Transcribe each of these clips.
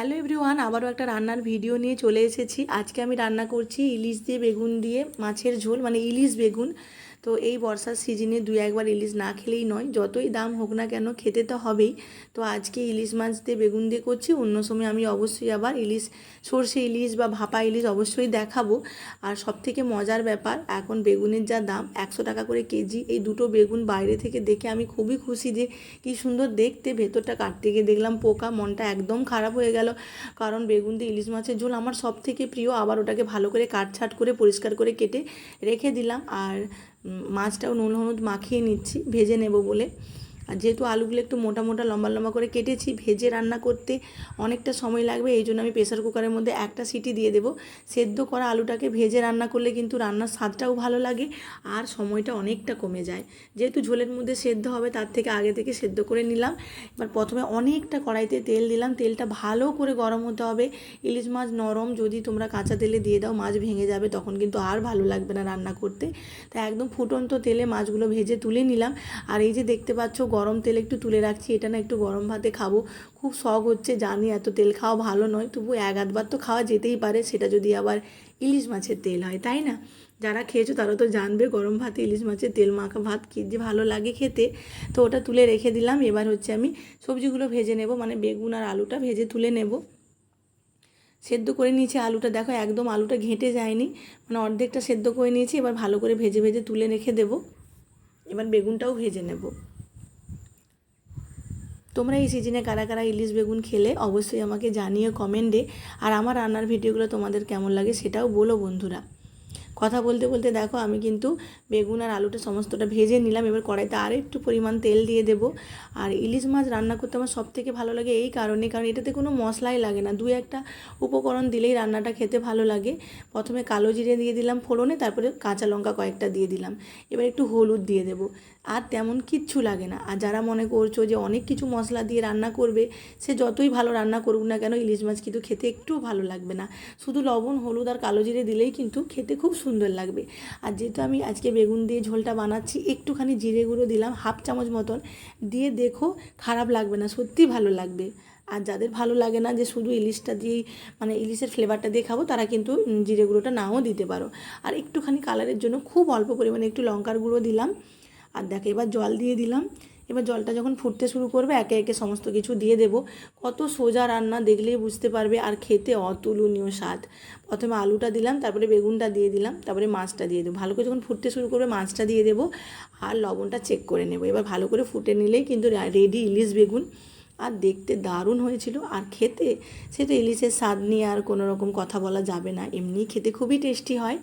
Hello everyone আবারও একটা রান্নার ভিডিও নিয়ে চলে এসেছি। আজকে আমি রান্না করছি ইলিশ দিয়ে বেগুন দিয়ে মাছের ঝোল মানে ইলিশ বেগুন। তো এই বর্ষার সিজনে দুই একবার ইলিশ না খেলেই নয়, যতই দাম হোক না কেন খেতে তো হবেই। তো আজকে ইলিশ মাছ দিয়ে বেগুন দিয়ে করছি, অন্য সময় আমি অবশ্যই আবার ইলিশ, সর্ষে ইলিশ বা ভাপা ইলিশ অবশ্যই দেখাবো। আর সবথেকে মজার ব্যাপার, এখন বেগুনের যা দাম, একশো টাকা করে কেজি, এই দুটো বেগুন বাইরে থেকে দেখে আমি খুবই খুশি যে কী সুন্দর দেখতে। ভেতরটা কাটতে গিয়ে দেখলাম পোকা, মনটা একদম খারাপ হয়ে গেল। কারণ বেগুন দিয়ে ইলিশ মাছের ঝোল আমার সব থেকে প্রিয়, আবার ওটাকে ভালো করে কাটছাট করে পরিষ্কার করে কেটে রেখে দিলাম। আর মাছটাও নুন হলুদ মাখিয়ে নিচ্ছি ভেজে নেব বলে। আর যেহেতু আলুগুলো একটু মোটা মোটা, লম্বা লম্বা করে কেটেছি, ভেজে রান্না করতে অনেকটা সময় লাগবে, এই জন্য আমি প্রেসার কুকারের মধ্যে একটা সিটি দিয়ে দেবো। সেদ্ধ করা আলুটাকে ভেজে রান্না করলে কিন্তু রান্নার স্বাদটাও ভালো লাগে আর সময়টা অনেকটা কমে যায়। যেহেতু ঝোলের মধ্যে সেদ্ধ হবে, তার থেকে আগে থেকে সেদ্ধ করে নিলাম। এবার প্রথমে অনেকটা কড়াইতে তেল দিলাম, তেলটা ভালো করে গরম হতে হবে। ইলিশ মাছ নরম, যদি তোমরা কাঁচা তেলে দিয়ে দাও, মাছ ভেঙে যাবে, তখন কিন্তু আর ভালো লাগবে না রান্না করতে। তাই একদম ফুটন্ত তেলে মাছগুলো ভেজে তুলে নিলাম। আর এই যে দেখতে পাচ্ছ গরম তেল একটু তুলে রাখছি, এটা না একটু গরম ভাতে খাব। খুব শখ হচ্ছে, জানি এত তেল খাওয়া ভালো নয় তবু এক আধবার তো খাওয়া যেতেই পারে, সেটা যদি আবার ইলিশ মাছের তেল হয়, তাই না? যারা খেয়েছো তারা তো জানবে, গরম ভাতে ইলিশ মাছের তেল মাখা ভাত যে ভালো লাগে খেতে। তো ওটা তুলে রেখে দিলাম, এবার হচ্ছে আমি সবজিগুলো ভেজে নেব মানে বেগুন আর আলুটা ভেজে তুলে নেব। সেদ্ধ করে নিয়েছি আলুটা, দেখো একদম আলুটা ঘেঁটে যায়নি মানে অর্ধেকটা সেদ্ধ করে নিয়েছি, এবার ভালো করে ভেজে ভেজে তুলে রেখে দেবো। এবার বেগুনটাও ভেজে নেব। তোমরা এই সিজনে কারা কারা ইলিশ বেগুন খেলে অবশ্যই আমাকে জানিয়ে কমেন্টে আর আমার রান্নার ভিডিওগুলো তোমাদের কেমন লাগে সেটাও বলো বন্ধুরা। কথা বলতে বলতে দেখো আমি কিন্তু বেগুন আর আলুটা সমস্তটা ভেজে নিলাম। এবার কড়াইতে আর একটু পরিমাণ তেল দিয়ে দেবো। আর ইলিশ মাছ রান্না করতে আমার সব থেকে ভালো লাগে এই কারণে, কারণ এটাতে কোনো মশলাই লাগে না। দু একটা উপকরণ দিলেই রান্নাটা খেতে ভালো লাগে। প্রথমে কালো জিরে দিয়ে দিলাম ফোড়নে, তারপরে কাঁচা লঙ্কা কয়েকটা দিয়ে দিলাম। এবার একটু হলুদ দিয়ে দেবো। আর তেমন কিচ্ছু লাগে না। আর যারা মনে করছ যে অনেক কিছু মশলা দিয়ে রান্না করবে, সে যতই ভালো রান্না করুক না কেন, ইলিশ মাছ কিন্তু খেতে একটু ভালো লাগবে না। শুধু লবণ, হলুদ আর কালো জিরে দিলেই কিন্তু খেতে খুব সুন্দর লাগবে। আর যেহেতু আমি আজকে বেগুন দিয়ে ঝোলটা বানাচ্ছি, একটুখানি জিরে গুঁড়ো দিলাম, হাফ চামচ মতন। দিয়ে দেখো খারাপ লাগবে না, সত্যি ভালো লাগবে। আর যাদের ভালো লাগে না যে শুধু ইলিশটা দিয়েই মানে ইলিশের ফ্লেভারটা দিয়ে খাব, তারা কিন্তু জিরে গুঁড়োটা নাও দিতে পারো। আর একটুখানি কালারের জন্য খুব অল্প পরিমাণে একটু লঙ্কার গুঁড়ো দিলাম। আর দেখো এবার জল দিয়ে দিলাম। এবার জলটা যখন ফুটতে শুরু করবে, একে একে সমস্ত কিছু দিয়ে দেবো। কত সোজা রান্না দেখলেই বুঝতে পারবে আর খেতে অতুলনীয় স্বাদ। প্রথমে আলুটা দিলাম, তারপরে বেগুনটা দিয়ে দিলাম, তারপরে মাছটা দিয়ে দেবো। ভালো করে যখন ফুটতে শুরু করবে, মাছটা দিয়ে দেবো আর লবণটা চেক করে নেব। এবার ভালো করে ফুটে নিলেই কিন্তু রেডি ইলিশ বেগুন। আর দেখতে দারুণ হয়েছিল। আর খেতে, সে তো ইলিশের স্বাদ নিয়ে আর কোনো রকম কথা বলা যাবে না। এমনি খেতে খুবই টেস্টি হয়।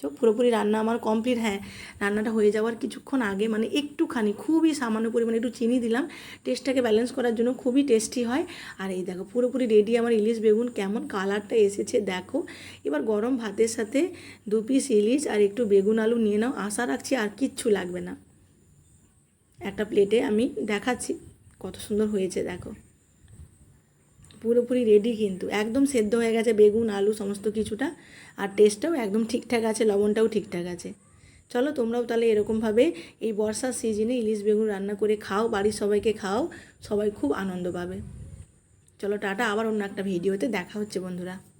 তো পুরোপুরি রান্না আমার কমপ্লিট হ্যাঁ রান্নাটা হয়ে যাওয়ার কিছুক্ষণ আগে মানে একটুখানি, খুবই সামান্য পরিমাণে একটু চিনি দিলাম। টেস্টটাকে ব্যালেন্স করার জন্য খুবই টেস্টি হয়। আর এই দেখো, পুরোপুরি রেডি আমার ইলিশ বেগুন, কেমন কালারটা এসেছে দেখো। এবার গরম ভাতের সাথে দু পিস ইলিশ আর একটু বেগুন আলু নিয়ে নাও। আশা রাখছি আর কিচ্ছু লাগবে না। একটা প্লেটে আমি দেখাচ্ছি, কত সুন্দর হয়েছে দেখো। পুরোপুরি রেডি কিন্তু। একদম সেদ্ধ হয়ে গেছে বেগুন, আলু, সমস্ত কিছুটা। আর টেস্টটাও একদম ঠিকঠাক আছে, লবণটাও ঠিকঠাক আছে। চলো তোমরাও তাহলে এরকমভাবে এই বর্ষার সিজনে ইলিশ বেগুন রান্না করে খাও, বাড়ির সবাইকে খাও, সবাই খুব আনন্দ পাবে। চলো টাটা, আবার অন্য একটা ভিডিওতে দেখা হচ্ছে বন্ধুরা।